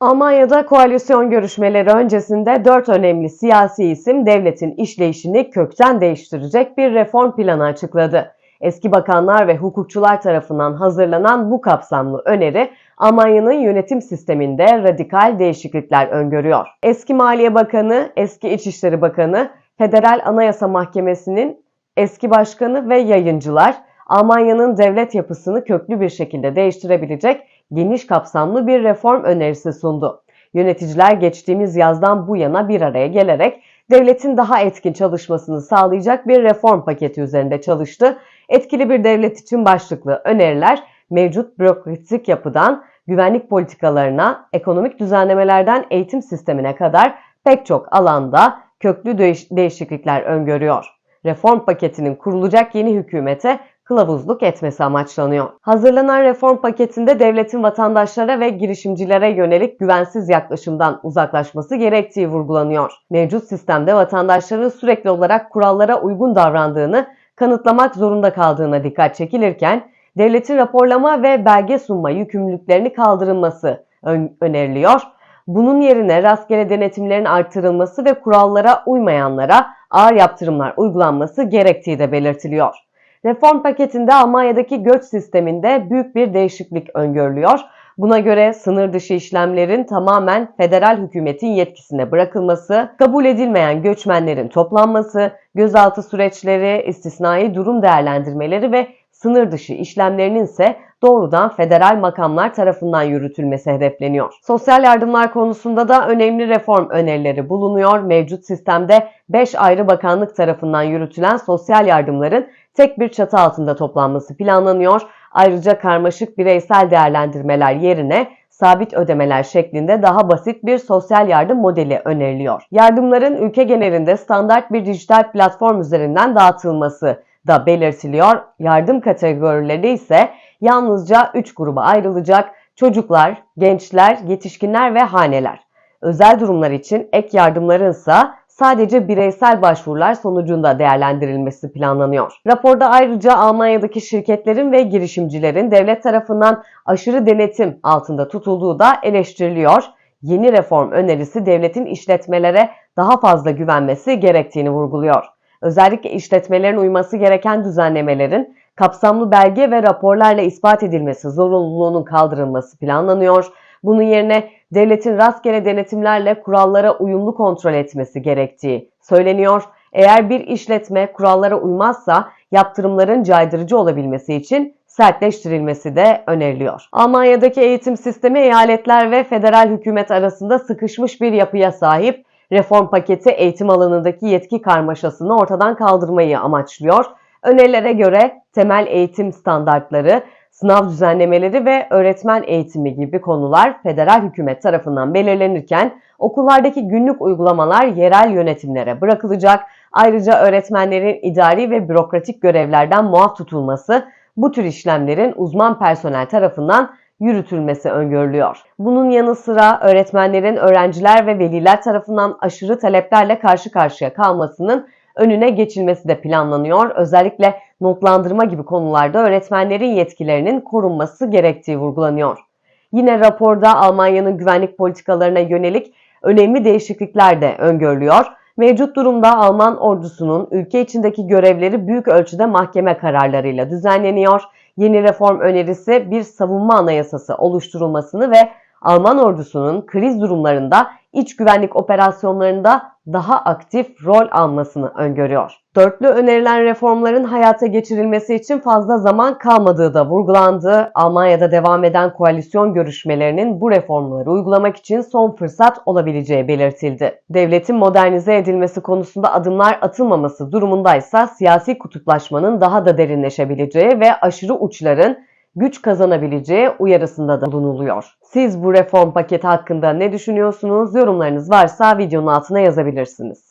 Almanya'da koalisyon görüşmeleri öncesinde dört önemli siyasi isim devletin işleyişini kökten değiştirecek bir reform planı açıkladı. Eski bakanlar ve hukukçular tarafından hazırlanan bu kapsamlı öneri Almanya'nın yönetim sisteminde radikal değişiklikler öngörüyor. Eski Maliye Bakanı, eski İçişleri Bakanı, Federal Anayasa Mahkemesi'nin eski başkanı ve yayıncılar Almanya'nın devlet yapısını köklü bir şekilde değiştirebilecek geniş kapsamlı bir reform önerisi sundu. Yöneticiler geçtiğimiz yazdan bu yana bir araya gelerek devletin daha etkin çalışmasını sağlayacak bir reform paketi üzerinde çalıştı. Etkili bir devlet için başlıklı öneriler mevcut bürokratik yapıdan güvenlik politikalarına, ekonomik düzenlemelerden eğitim sistemine kadar pek çok alanda köklü değiş- değişiklikler öngörüyor. Reform paketinin kurulacak yeni hükümete kılavuzluk etmesi amaçlanıyor. Hazırlanan reform paketinde devletin vatandaşlara ve girişimcilere yönelik güvensiz yaklaşımdan uzaklaşması gerektiği vurgulanıyor. Mevcut sistemde vatandaşların sürekli olarak kurallara uygun davrandığını kanıtlamak zorunda kaldığına dikkat çekilirken, devletin raporlama ve belge sunma yükümlülüklerini kaldırılması ön- öneriliyor. Bunun yerine rastgele denetimlerin artırılması ve kurallara uymayanlara ağır yaptırımlar uygulanması gerektiği de belirtiliyor. Reform paketinde Almanya'daki göç sisteminde büyük bir değişiklik öngörülüyor. Buna göre sınır dışı işlemlerin tamamen federal hükümetin yetkisine bırakılması, kabul edilmeyen göçmenlerin toplanması, gözaltı süreçleri, istisnai durum değerlendirmeleri ve sınır dışı işlemlerinin ise doğrudan federal makamlar tarafından yürütülmesi hedefleniyor. Sosyal yardımlar konusunda da önemli reform önerileri bulunuyor. Mevcut sistemde 5 ayrı bakanlık tarafından yürütülen sosyal yardımların tek bir çatı altında toplanması planlanıyor. Ayrıca karmaşık bireysel değerlendirmeler yerine sabit ödemeler şeklinde daha basit bir sosyal yardım modeli öneriliyor. Yardımların ülke genelinde standart bir dijital platform üzerinden dağıtılması da belirtiliyor. Yardım kategorileri ise yalnızca 3 gruba ayrılacak. Çocuklar, gençler, yetişkinler ve haneler. Özel durumlar için ek yardımların ise sadece bireysel başvurular sonucunda değerlendirilmesi planlanıyor. Raporda ayrıca Almanya'daki şirketlerin ve girişimcilerin devlet tarafından aşırı denetim altında tutulduğu da eleştiriliyor. Yeni reform önerisi devletin işletmelere daha fazla güvenmesi gerektiğini vurguluyor. Özellikle işletmelerin uyması gereken düzenlemelerin kapsamlı belge ve raporlarla ispat edilmesi zorunluluğunun kaldırılması planlanıyor. Bunun yerine devletin rastgele denetimlerle kurallara uyumlu kontrol etmesi gerektiği söyleniyor. Eğer bir işletme kurallara uymazsa yaptırımların caydırıcı olabilmesi için sertleştirilmesi de öneriliyor. Almanya'daki eğitim sistemi eyaletler ve federal hükümet arasında sıkışmış bir yapıya sahip. Reform paketi eğitim alanındaki yetki karmaşasını ortadan kaldırmayı amaçlıyor. Önerilere göre temel eğitim standartları, sınav düzenlemeleri ve öğretmen eğitimi gibi konular federal hükümet tarafından belirlenirken okullardaki günlük uygulamalar yerel yönetimlere bırakılacak. Ayrıca öğretmenlerin idari ve bürokratik görevlerden muaf tutulması bu tür işlemlerin uzman personel tarafından yürütülmesi öngörülüyor. Bunun yanı sıra öğretmenlerin öğrenciler ve veliler tarafından aşırı taleplerle karşı karşıya kalmasının önüne geçilmesi de planlanıyor. Özellikle notlandırma gibi konularda öğretmenlerin yetkilerinin korunması gerektiği vurgulanıyor. Yine raporda Almanya'nın güvenlik politikalarına yönelik önemli değişiklikler de öngörülüyor. Mevcut durumda Alman ordusunun ülke içindeki görevleri büyük ölçüde mahkeme kararlarıyla düzenleniyor. Yeni reform önerisi bir savunma anayasası oluşturulmasını ve Alman ordusunun kriz durumlarında iç güvenlik operasyonlarında daha aktif rol almasını öngörüyor. Dörtlü önerilen reformların hayata geçirilmesi için fazla zaman kalmadığı da vurgulandı. Almanya'da devam eden koalisyon görüşmelerinin bu reformları uygulamak için son fırsat olabileceği belirtildi. Devletin modernize edilmesi konusunda adımlar atılmaması durumundaysa siyasi kutuplaşmanın daha da derinleşebileceği ve aşırı uçların güç kazanabileceği uyarısında da bulunuluyor. Siz bu reform paketi hakkında ne düşünüyorsunuz? Yorumlarınız varsa videonun altına yazabilirsiniz.